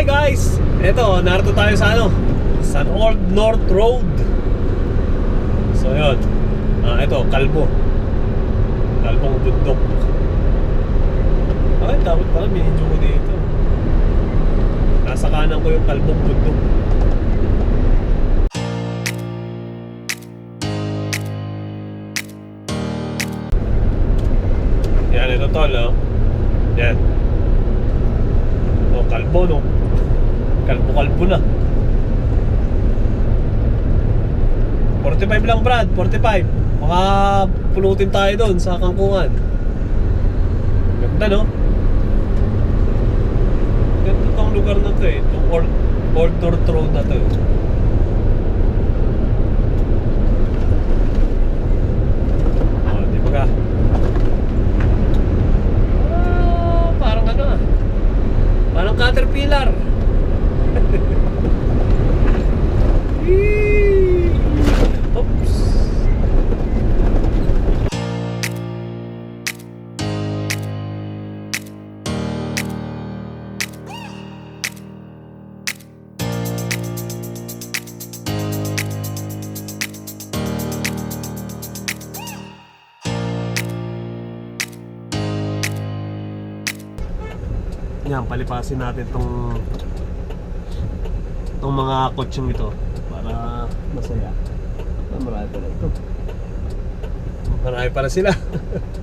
Hi guys! Ito, narito tayo sa ano? Sa Old North Road. So yun. Ah, ito, Kalbo. Kalbong bundok. Ay, dapat pala minidyo ko dito. Nasa kanan ko yung Kalbong bundok. Yan, ito tol, oh. Yan. Oh, kalbo, no? Kalbo-kalbo na. 45 lang, Brad. 45. Baka pulutin tayo doon sa kangkungan. Ganda, no? Ganda tong lugar na to eh. Itong Old, Old North Road na to eh. Oh, di? Ah, parang ano ah. Parang. Yan, palipasin natin tong tong mga kotsyeng ito para masaya. Marami pala ito. Marami pala sila.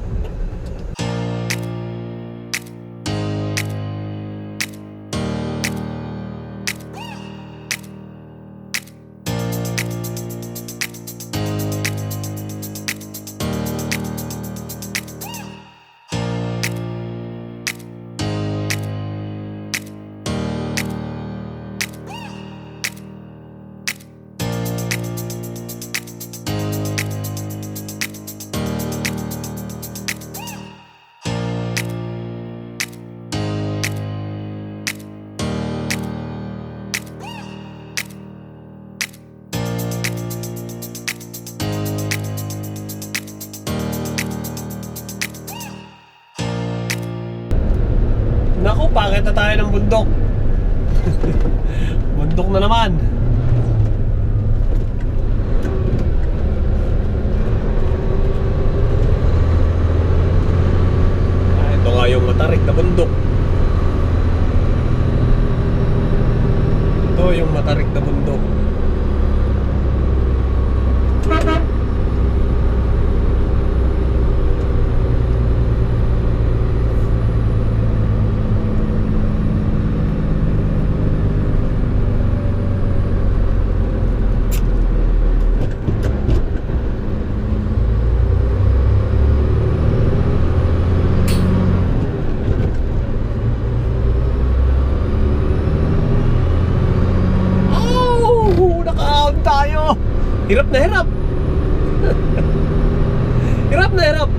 Naku, pakit na tayo ng bundok. bundok na naman. Ah, ito nga yung matarik na bundok. Ito yung matarik na bundok. Oh, nakaahon tayo. Hirap na hirap. hirap na hirap.